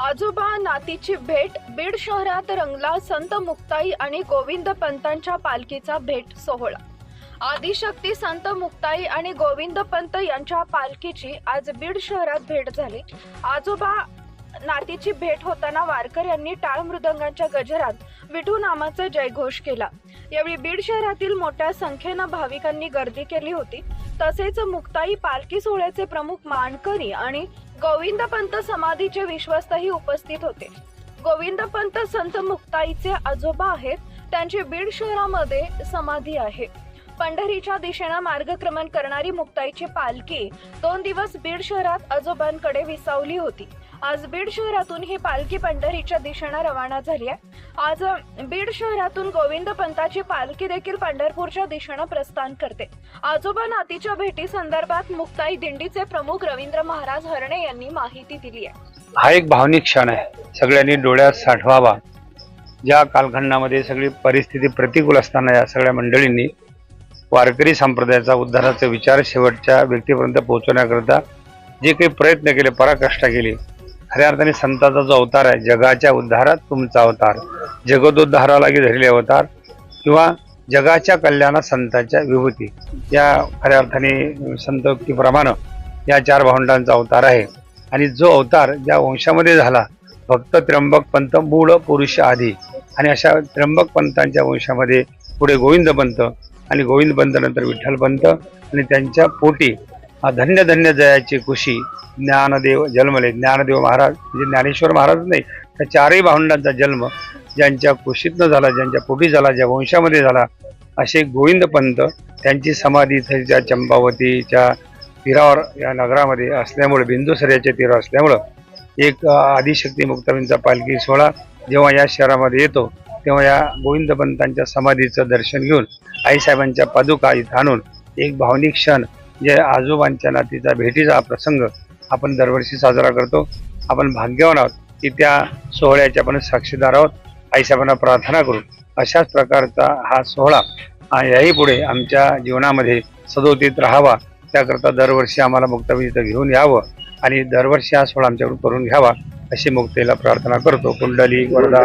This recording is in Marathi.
आजोबा नातीची भेट बीड शहरात रंगला संत मुक्ताई आणि गोविंद पंतांच्या पालखीचा भेट सोहळा. आदिशक्ती संत मुक्ताई आणि गोविंद पंत यांच्या पालखीची आज बीड शहरात भेट झाली. आजोबा नातीची भेट होताना वारकर यांनी टाळ मृदंगांच्या गजरात विठू नामाचा जयघोष केला. यावेळी बीड शहरातील मोठ्या संख्येनं भाविकांनी गर्दी केली होती. तसेच मुक्ताई पालखी सोहळ्याचे प्रमुख मानकरी आणि गोविंद पंत समाधीचे विश्वस्तही उपस्थित होते. गोविंद पंत संत मुक्ताईचे आजोबा आहेत. त्यांची बीड शहरामध्ये समाधी आहे. पंढरीच्या दिशेनं मार्गक्रमण करणारी मुक्ताईची पालखी दोन दिवस बीड शहरात आजोबांकडे विसावली होती. आज बीड शहरातून ही पालखी पंढरीच्या दिशेनं रवाना झाली आहे. आज बीड शहरातून गोविंद पंताची पालखी देखील पंढरपूरच्या दिशेनं प्रस्थान करते. आजोबा नातीच्या भेटी संदर्भात मुक्ताई दिंडीचे प्रमुख रवींद्र महाराज हरणे यांनी माहिती दिली आहे. हा एक भावनिक क्षण आहे. सगळ्यांनी डोळ्यात साठवावा. ज्या कालखंडामध्ये सगळी परिस्थिती प्रतिकूल असताना या सगळ्या मंडळींनी वारकरी संप्रदायाचा उद्धाराचा विचार शेवटच्या व्यक्तीपर्यंत पोहोचवण्याकरता जे काही प्रयत्न केले पराकाष्ठा केली खऱ्या अर्थाने संताचा जो अवतार आहे जगाच्या उद्धारात तुमचा अवतार जगदोद्धारालागी धरले अवतार किंवा जगाच्या कल्याणात संतांच्या विभूती या खऱ्या अर्थाने संतोक्तीप्रमाणे या चार भावंडांचा अवतार आहे. आणि जो अवतार ज्या वंशामध्ये झाला भक्त त्र्यंबक पंत मूळ पुरुष आधी आणि अशा त्र्यंबक पंतांच्या वंशामध्ये पुढे गोविंद पंत आणि गोविंद पंत नंतर विठ्ठल पंत आणि त्यांच्या पोटी धन्य धन्य जयाची कुशी ज्ञानदेव जन्मले. ज्ञानदेव महाराज म्हणजे ज्ञानेश्वर महाराज नाही त्या चारही भावंडांचा जन्म ज्यांच्या कुशीतनं झाला ज्यांच्या पोटी झाला ज्या वंशामध्ये झाला असे गोविंद पंत त्यांची समाधी त्या चंपावतीच्या तीरावर या नगरामध्ये असल्यामुळे बिंदुसऱ्याच्या तीरावर असल्यामुळं एक आदिशक्ती मुक्तामींचा पालखी सोहळा जेव्हा या शहरामध्ये येतो तेव्हा या गोविंद पंतांच्या समाधीचं दर्शन घेऊन आईसाहेबांच्या पादुका इथं आणून एक भावनिक क्षण जे आजोबांच्या नातीचा भेटीचा प्रसंग आपण दरवर्षी साजरा करतो. आपण भाग्यवान आहोत की त्या सोहळ्याचे आपण साक्षीदार आहोत. आईसाहेबांना प्रार्थना करू. अशाच प्रकारचा हा सोहळा याही पुढे आमच्या जीवनामध्ये सदोतीत राहावा. त्याकरता दरवर्षी आम्हाला मुक्तावी इथं घेऊन यावं आणि दरवर्षी हा सोहळा आमच्याकडून करून घ्यावा अशी मुक्तेला प्रार्थना करतो. कुंडली वरदा